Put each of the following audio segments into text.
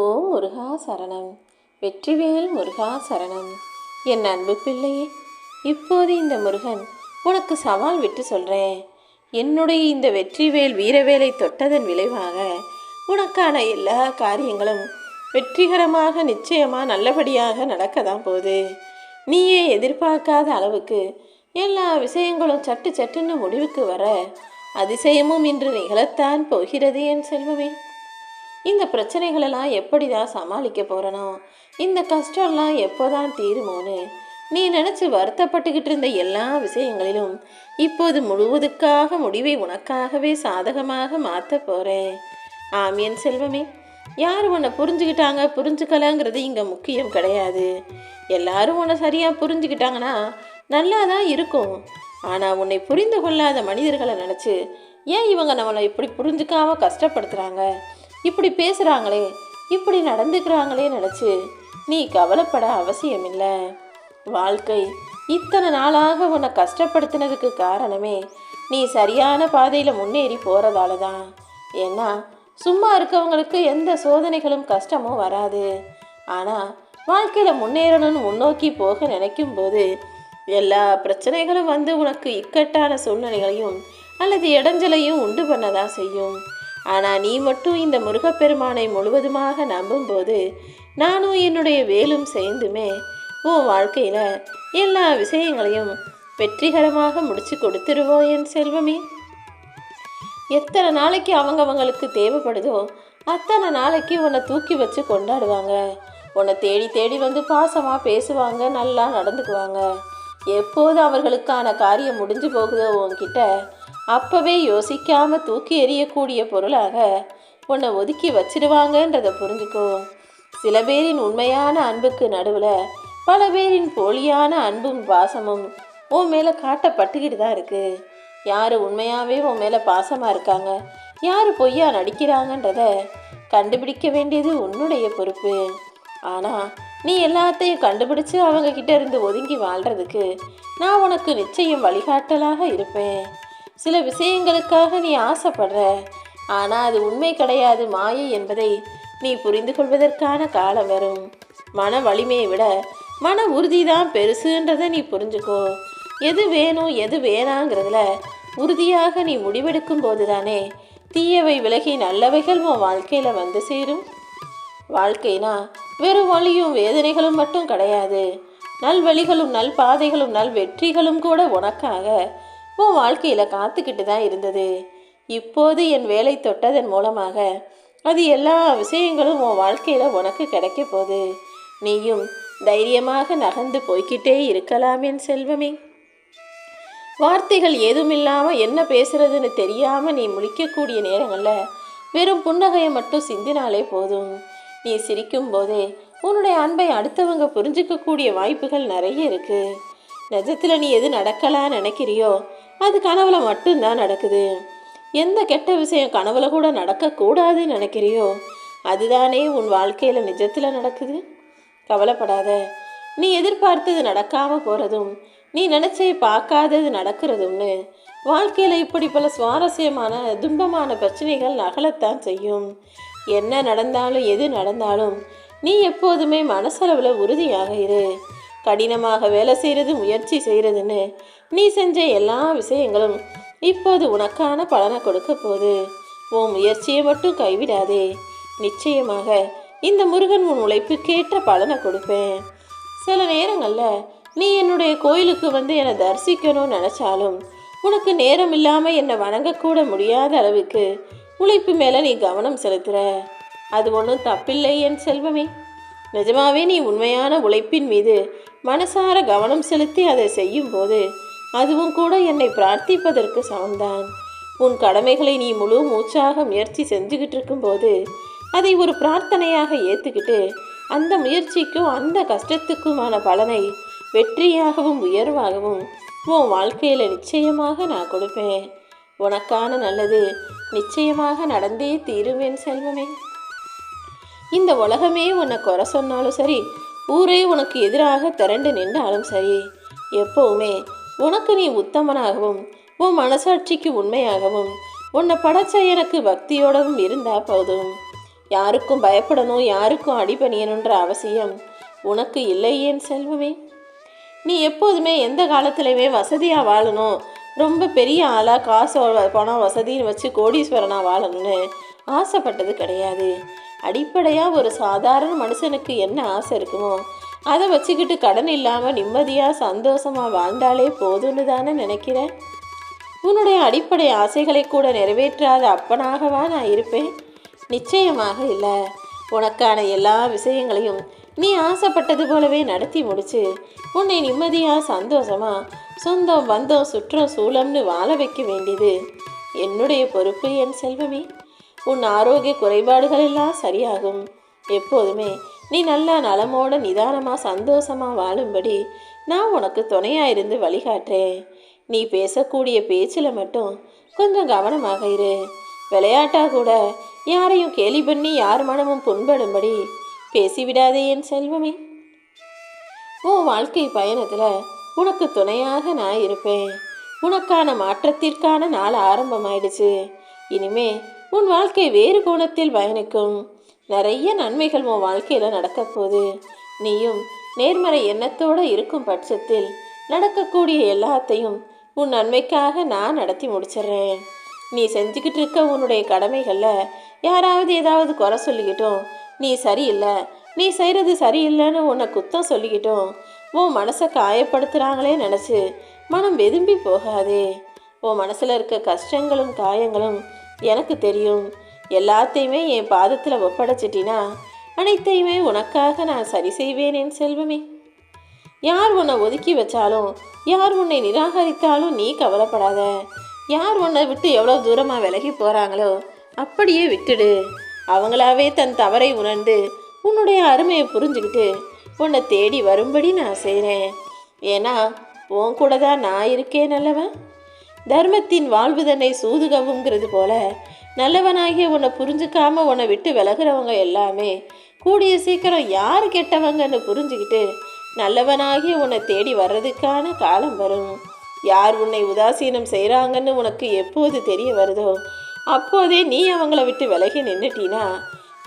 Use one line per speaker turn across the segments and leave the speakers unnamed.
ஓம் முருகா சரணம். வெற்றிவேல் முருகா சரணம். என் அன்பு பிள்ளையே இப்போது இந்த முருகன் உனக்கு சவால் விட்டு சொல்கிறேன் என்னுடைய இந்த வெற்றிவேல் வீரவேலை தொட்டதன் விளைவாக உனக்கான எல்லா காரியங்களும் வெற்றிகரமாக நிச்சயமாக நல்லபடியாக நடக்க தான் போகுது. நீயே எதிர்பார்க்காத அளவுக்கு எல்லா விஷயங்களும் சட்டு சட்டுன்னு முடிவுக்கு வர அதிசயமும் இன்று நிகழத்தான் போகிறது என் செல்வமே. இந்த பிரச்சனைகளெல்லாம் எப்படி தான் சமாளிக்க போகிறனோ இந்த கஷ்டம்லாம் எப்போ தான் தீருமோன்னு? நீ நினச்சி வருத்தப்பட்டுக்கிட்டு இருந்த எல்லா விஷயங்களிலும் இப்போது முழுவதுக்காக முடிவை உனக்காகவே சாதகமாக மாற்ற போகிறேன் ஆமியன் செல்வமே. யார் உன்னை புரிஞ்சுக்கிட்டாங்க? புரிஞ்சுக்கலங்கிறது இங்கே முக்கியம் கிடையாது. எல்லாரும் உன்னை சரியாக புரிஞ்சுக்கிட்டாங்கன்னா நல்லா தான் இருக்கும். ஆனால் உன்னை புரிந்து கொள்ளாத மனிதர்களை நினச்சி ஏன் இவங்க நம்மளை இப்படி புரிஞ்சுக்காம கஷ்டப்படுத்துகிறாங்க இப்படி பேசுகிறாங்களே இப்படி நடந்துக்கிறாங்களே நினச்சி நீ கவலைப்பட அவசியமில்லை. வாழ்க்கை இத்தனை நாளாக உன்னை கஷ்டப்படுத்தினதுக்கு காரணமே நீ சரியான பாதையில் முன்னேறி போகிறதால தான் ஏன்னா சும்மா இருக்கவங்களுக்கு எந்த சோதனைகளும் கஷ்டமும் வராது. ஆனால் வாழ்க்கையில் முன்னேறணும்னு முன்னோக்கி போக நினைக்கும் போது எல்லா பிரச்சனைகளும் வந்து உனக்கு இக்கட்டான சூழ்நிலைகளையும் அல்லது இடைஞ்சலையும் உண்டு பண்ணதான் செய்யும். ஆனால் நீ மட்டும் இந்த முருகப்பெருமானை முழுவதுமாக நம்பும்போது நானும் என்னுடைய வேலும் சேர்ந்துமே உன் வாழ்க்கையில் எல்லா விஷயங்களையும் வெற்றிகரமாக முடிச்சு கொடுத்துருவோம் என் செல்வமே. எத்தனை நாளைக்கு அவங்கவங்களுக்கு தேவைப்படுதோ அத்தனை நாளைக்கு உன்னை தூக்கி வச்சு கொண்டாடுவாங்க. உன்னை தேடி தேடி வந்து பாசமாக பேசுவாங்க நல்லா நடந்துக்குவாங்க. எப்போது அவர்களுக்கான காரியம் முடிஞ்சு போகுதோ உன்கிட்ட அப்போவே யோசிக்காமல் தூக்கி எறியக்கூடிய பொருளாக உன்னை ஒதுக்கி வச்சிடுவாங்கன்றதை புரிஞ்சுக்கோ. சில பேரின் உண்மையான அன்புக்கு நடுவில் பல பேரின் போலியான அன்பும் பாசமும் உன் மேலே காட்டப்பட்டுக்கிட்டு தான் இருக்குது யார் உண்மையாகவே உன் மேலே பாசமாக இருக்காங்க? யார் பொய்யா நடிக்கிறாங்கன்றத கண்டுபிடிக்க வேண்டியது உன்னுடைய பொறுப்பு. ஆனால் நீ எல்லாத்தையும் கண்டுபிடிச்சு அவங்க கிட்ட இருந்து ஒதுங்கி வாழ்கிறதுக்கு நான் உனக்கு நிச்சயம் வழிகாட்டலாக இருப்பேன். சில விஷயங்களுக்காக நீ ஆசைப்படுற. ஆனால் அது உண்மை கிடையாது மாயை என்பதை நீ புரிந்து கொள்வதற்கான காலம் வரும். மன வலிமையை விட மன உறுதி தான் பெருசுன்றதை நீ புரிஞ்சுக்கோ. எது வேணும் எது வேணாங்கிறதுல உறுதியாக நீ முடிவெடுக்கும் போது தானே தீயவை விலகி நல்லவைகள் உன் வாழ்க்கையில் வந்து சேரும். வாழ்க்கைனா வெறும் வழியும் வேதனைகளும் மட்டும் கிடையாது. நல்வழிகளும் நல் பாதைகளும் நல் வெற்றிகளும் கூட உனக்காக உன் வாழ்க்கையில் காத்துக்கிட்டு தான் இருந்தது. இப்போது என் வேலை தொட்டதன் மூலமாக அது எல்லா விஷயங்களும் உன் வாழ்க்கையில் உனக்கு கிடைக்க போகுது. நீயும் தைரியமாக நகர்ந்து போய்க்கிட்டே இருக்கலாம் என் செல்வமே. வார்த்தைகள் ஏதுமில்லாமல் என்ன பேசுறதுன்னு தெரியாமல் நீ முழிக்கக்கூடிய நேரங்களில் வெறும் புன்னகையை மட்டும் சிந்தினாலே போதும். நீ சிரிக்கும் போதே உன்னுடைய அன்பை அடுத்தவங்க புரிஞ்சிக்கக்கூடிய வாய்ப்புகள் நிறைய இருக்குது நிஜத்தில் நீ எது நடக்கலான்னு நினைக்கிறியோ அது கனவுல மட்டும்தான் நடக்குது. எந்த கெட்ட விஷயம் கனவுல கூட நடக்கக்கூடாதுன்னு நினைக்கிறியோ அதுதானே உன் வாழ்க்கையில் நிஜத்தில் நடக்குது. கவலைப்படாத. நீ எதிர்பார்த்தது நடக்காம போகிறதும் நீ நினச்சே பார்க்காதது நடக்கிறதும்னு வாழ்க்கையில் இப்படி பல சுவாரஸ்யமான துன்பமான பிரச்சனைகள் நகலத்தான் செய்யும். என்ன நடந்தாலும் எது நடந்தாலும் நீ எப்போதுமே மனசளவில் உறுதியாக இரு. கடினமாக வேலை செய்கிறது முயற்சி செய்கிறதுன்னு நீ செஞ்ச எல்லா விஷயங்களும் இப்போது உனக்கான பலனை கொடுக்க போகுது. உன் முயற்சியை மட்டும் கைவிடாதே. நிச்சயமாக இந்த முருகன் உன் உழைப்புக்கேற்ற பலனை கொடுப்பேன். சில நேரங்களில் நீ என்னுடைய கோயிலுக்கு வந்து என்னை தரிசிக்கணும்னு நினச்சாலும் உனக்கு நேரம் இல்லாமல் என்னை வணங்கக்கூட முடியாத அளவுக்கு உழைப்பு மேலே நீ கவனம் செலுத்துகிற அது ஒன்றும் தப்பில்லை என் செல்வமே. நிஜமாவே நீ உண்மையான உழைப்பின் மீது மனசார கவனம் செலுத்தி அதை செய்யும் போது அதுவும் கூட என்னை பிரார்த்திப்பதற்கு சமம்தான் உன் கடமைகளை நீ முழு மூச்சாக முயற்சி செஞ்சுக்கிட்டு இருக்கும்போது அதை ஒரு பிரார்த்தனையாக ஏற்றுக்கிட்டு அந்த முயற்சிக்கும் அந்த கஷ்டத்துக்குமான பலனை வெற்றியாகவும் உயர்வாகவும் உன் வாழ்க்கையில் நிச்சயமாக நான் கொடுப்பேன். உனக்கான நல்லது நிச்சயமாக நடந்தே தீருவேன் செல்வமே. இந்த உலகமே உன்னை குறை சொன்னாலும் சரி ஊரே உனக்கு எதிராக திரண்டு நின்றாலும் சரி எப்போவுமே உனக்கு நீ உத்தமனாகவும் உன் மனசாட்சிக்கு உண்மையாகவும் உன்னை படைச்ச எனக்கு பக்தியோடவும் இருந்தா போதும். யாருக்கும் பயப்படணும் யாருக்கும் அடிபணியணுன்ற அவசியம் உனக்கு இல்லை செல்வமே? நீ எப்போதுமே எந்த காலத்துலையுமே வசதியாக வாழணும். ரொம்ப பெரிய ஆளாக காசு பணம் வசதின்னு வச்சு கோடீஸ்வரனாக வாழணும்னு ஆசைப்பட்டது கிடையாது. அடிப்படையாக ஒரு சாதாரண மனுஷனுக்கு என்ன ஆசை இருக்குமோ அதை வச்சுக்கிட்டு கடன் இல்லாமல் நிம்மதியாக சந்தோஷமாக வாழ்ந்தாலே போதும்னு தானே நினைக்கிறேன். உன்னுடைய அடிப்படை ஆசைகளை கூட நிறைவேற்றாத அப்பனாகவா நான் இருப்பேன்? நிச்சயமாக இல்லை. உனக்கான எல்லா விஷயங்களையும் நீ ஆசைப்பட்டது போலவே நடத்தி முடிச்சு உன்னை நிம்மதியாக சந்தோஷமா சொந்தம் பந்தம் சுற்றம் சூழம்னு வாழ வைக்க வேண்டியது என்னுடைய பொறுப்பு என் செல்வமே. உன் ஆரோக்கிய குறைபாடுகள் எல்லாம் சரியாகும். எப்போதுமே நீ நல்லா நலமோட நிதானமாக சந்தோஷமாக வாழும்படி நான் உனக்கு துணையாக இருந்து வழிகாட்டுறேன். நீ பேசக்கூடிய பேச்சில் மட்டும் கொஞ்சம் கவனமாக இரு. விளையாட்டாக கூட யாரையும் கேலி பண்ணி யார் மனமும் புண்படும்படி பேசிவிடாதே என் செல்வமே. உன் வாழ்க்கை பயணத்தில் உனக்கு துணையாக நான் இருப்பேன். உனக்கான மாற்றத்திற்கான நாள் ஆரம்பமாயிடுச்சு. இனிமே உன் வாழ்க்கை வேறு கோணத்தில் பயணிக்கும். நிறைய நன்மைகள் உன் வாழ்க்கையில் நடக்க போகுது. நீயும் நேர்மறை எண்ணத்தோடு இருக்கும் பட்சத்தில் நடக்கக்கூடிய எல்லாத்தையும் உன் நன்மைக்காக நான் நடத்தி முடிச்சிடுறேன். நீ செஞ்சுக்கிட்டு இருக்க உன்னுடைய கடமைகளில் யாராவது ஏதாவது குறை சொல்லிக்கிட்டோம் நீ சரியில்லை நீ செய்கிறது சரியில்லைன்னு உன்னை குத்தம் சொல்லிக்கிட்டோம் உன் மனசை காயப்படுத்துகிறாங்களே நினச்சி மனம் வெதும்பி போகாதே. உன் மனசில் இருக்க கஷ்டங்களும் காயங்களும் எனக்கு தெரியும். எல்லாத்தையுமே என் பாதத்தில் ஒப்படைச்சிட்டினா அனைத்தையுமே உனக்காக நான் சரி செய்வேன் என் செல்வமே. யார் உன்னை ஒதுக்கி வச்சாலும் யார் உன்னை நிராகரித்தாலும் நீ கவலைப்படாத. யார் உன்னை விட்டு எவ்வளோ தூரமாக விலகி போகிறாங்களோ அப்படியே விட்டுடு. அவங்களாவே தன் தவறை உணர்ந்து உன்னுடைய அருமையை புரிஞ்சுக்கிட்டு உன்னை தேடி வரும்படி நான் செய்கிறேன் ஏன்னா உன் கூட தான் நான் இருக்கேன் நல்லவன் தர்மத்தின் வாழ்வு தன்னை சூதுகவுங்கிறது போல நல்லவனாகிய உன்னை புரிஞ்சுக்காம உன்னை விட்டு விலகுறவங்க எல்லாமே கூடிய சீக்கிரம் யார் கெட்டவங்கன்னு புரிஞ்சுக்கிட்டு நல்லவனாகிய உன்னை தேடி வர்றதுக்கான காலம் வரும். யார் உன்னை உதாசீனம் செய்கிறாங்கன்னு உனக்கு எப்போது தெரிய வருதோ அப்போதே நீ அவங்கள விட்டு விலகி நின்றுட்டினா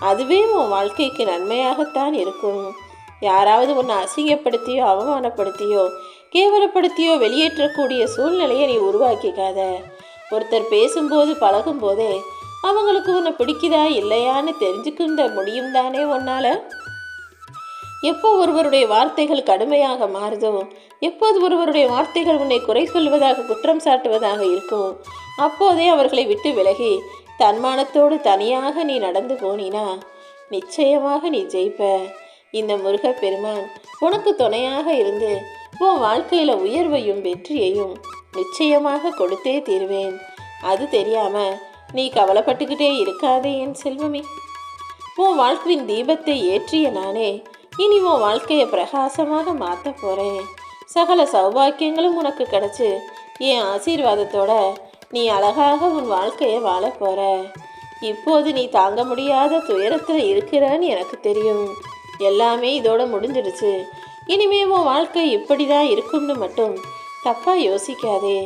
அதுவே உன் வாழ்க்கைக்கு நன்மையாகத்தான் இருக்கும். யாராவது உன்னை அசிங்கப்படுத்தியோ அவமானப்படுத்தியோ கேவலப்படுத்தியோ வெளியேற்றக்கூடிய சூழ்நிலையை நீ உருவாக்கிக்காத. ஒருத்தர் பேசும்போது பழகும்போதே அவங்களுக்கு உன்னை பிடிக்குதா இல்லையான்னு தெரிஞ்சுக்கின்ற முடியும் தானே உன்னால? எப்போ ஒருவருடைய வார்த்தைகள் கடுமையாக மாறுதோ எப்போது ஒருவருடைய வார்த்தைகள் உன்னை குறை சொல்வதாக குற்றம் சாட்டுவதாக இருக்கும் அப்போதே அவர்களை விட்டு விலகி தன்மானத்தோடு தனியாக நீ நடந்து போனினா நிச்சயமாக நீ ஜெயிப்ப. இந்த முருகப் பெருமான் உனக்கு துணையாக இருந்து உன் வாழ்க்கையில உயர்வையும் வெற்றியையும் நிச்சயமாக கொடுத்தே தீருவேன். அது தெரியாமல் நீ கவலைப்பட்டுக்கிட்டே இருக்காதே என் செல்வமே. உன் வாழ்க்கையின் தீபத்தை ஏற்றிய நானே இனி உன் வாழ்க்கையை பிரகாசமாக மாற்ற போகிறேன் சகல சௌபாக்கியங்களும் உனக்கு கிடச்சி என் ஆசீர்வாதத்தோட நீ அழகாக உன் வாழ்க்கையை வாழ போகிற இப்போது நீ தாங்க முடியாத துயரத்தில் இருக்கிறன்னு எனக்கு தெரியும். எல்லாமே இதோட முடிஞ்சிடுச்சு. இனிமே உன் வாழ்க்கை இப்படி தான் இருக்கும்னு மட்டும் தப்பாக யோசிக்காதே.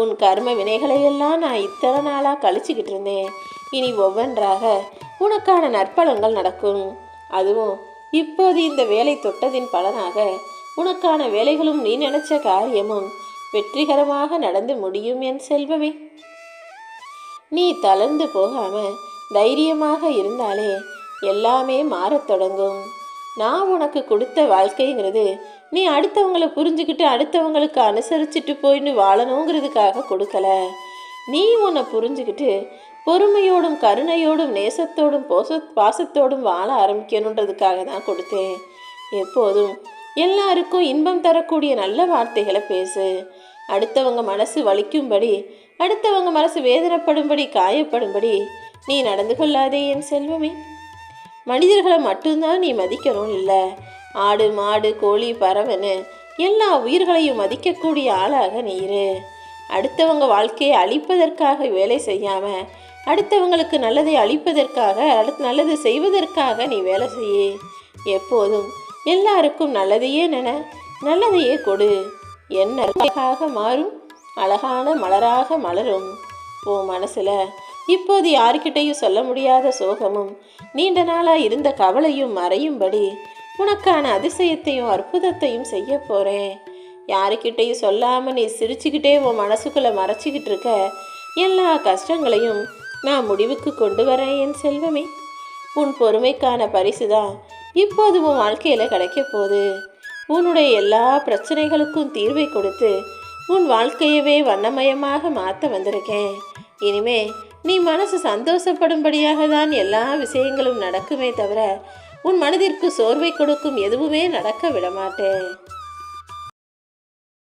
உன் கர்ம வினைகளையெல்லாம் நான் இத்தனை நாளாக கழிச்சுக்கிட்டு இருந்தேன். இனி ஒவ்வொன்றாக உனக்கான நற்பலன்கள் நடக்கும். அதுவும் இப்போது இந்த வேலை தொட்டதின் பலனாக உனக்கான வேலைகளும் நீ நினைச்ச காரியமும் வெற்றிகரமாக நடந்து முடியும் என் செல்வமே. நீ தளர்ந்து போகாம தைரியமாக இருந்தாலே எல்லாமே மாறத் தொடங்கும். நான் உனக்கு கொடுத்த வாழ்க்கைங்கிறது நீ அடுத்தவங்களை புரிஞ்சுக்கிட்டு அடுத்தவங்களுக்கு அனுசரிச்சுட்டு போயின்னு வாழணுங்கிறதுக்காக கொடுக்கல. நீ உன்னை புரிஞ்சுக்கிட்டு பொறுமையோடும் கருணையோடும் நேசத்தோடும் போச பாசத்தோடும் வாழ ஆரம்பிக்கணுன்றதுக்காக தான் கொடுத்தேன். எப்போதும் எல்லாருக்கும் இன்பம் தரக்கூடிய நல்ல வார்த்தைகளை பேசு. அடுத்தவங்க மனசு வலிக்கும்படி அடுத்தவங்க மனசு வேதனைப்படும்படி காயப்படும்படி நீ நடந்து கொள்ளாதே என் செல்வமே. மனிதர்களை மட்டும்தான் நீ மதிக்கணும் இல்லை. ஆடு மாடு கோழி பறவைன்னு எல்லா உயிர்களையும் மதிக்கக்கூடிய ஆளாக நீ இரு. அடுத்தவங்க வாழ்க்கையை அழிப்பதற்காக வேலை செய்யாம அடுத்தவங்களுக்கு நல்லதை அழிப்பதற்காக அடுத்து நல்லது செய்வதற்காக நீ வேலை செய்ய. எப்போதும் எல்லாருக்கும் நல்லதையே நின நல்லதையே கொடு. என்னாக அழகாக மாறும் அழகான மலராக மலரும். உன் மனசுல இப்போது யாருக்கிட்டையும் சொல்ல முடியாத சோகமும் நீண்ட நாளாக இருந்த கவலையும் மறையும்படி உனக்கான அதிசயத்தையும் அற்புதத்தையும் செய்ய போகிறேன் யாருக்கிட்டையும் சொல்லாமல் நீ சிரிச்சுக்கிட்டே உன் மனசுக்குள்ளே மறைச்சிக்கிட்டு இருக்க எல்லா கஷ்டங்களையும் நான் முடிவுக்கு கொண்டு வரேன் என் செல்வமே. உன் பொறுமைக்கான பரிசு தான் இப்போது உன் வாழ்க்கையில் கிடைக்க போகுது. உன்னுடைய எல்லா பிரச்சனைகளுக்கும் தீர்வை கொடுத்து உன் வாழ்க்கையவே வண்ணமயமாக மாற்ற வந்திருக்கேன். இனிமே நீ மனசு சந்தோஷப்படும்படியாக தான் எல்லா விஷயங்களும் நடக்குமே தவிர உன் மனதிற்கு சோர்வை கொடுக்கும் எதுவுமே நடக்க விடமாட்டேன்.